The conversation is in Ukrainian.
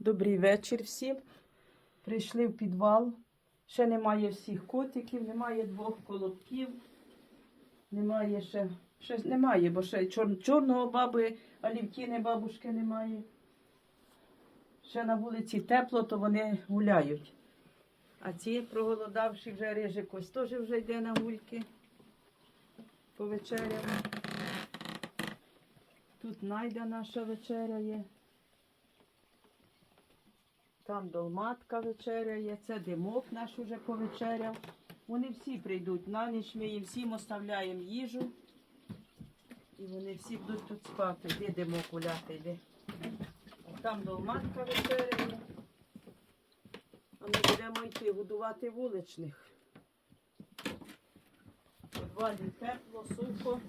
Добрий вечір всім. Прийшли в підвал. Ще немає всіх котиків, немає двох колобків. Немає ще. Ще немає, бо ще чор, чорного баби, алівтіни бабушки немає. Ще на вулиці тепло, то вони гуляють. А ці проголодавші вже рижик ось теж вже йде на гульки. Повечеряли. Тут найда наша вечеря є. Там долматка вечеряє, це димок наш уже повечеряв. Вони всі прийдуть на ніч, ми їм всім оставляємо їжу. І вони всі будуть тут спати. Де димок гуляти йде. Там долматка вечеряє. А ми будемо йти годувати вуличних. У тепло, сухо.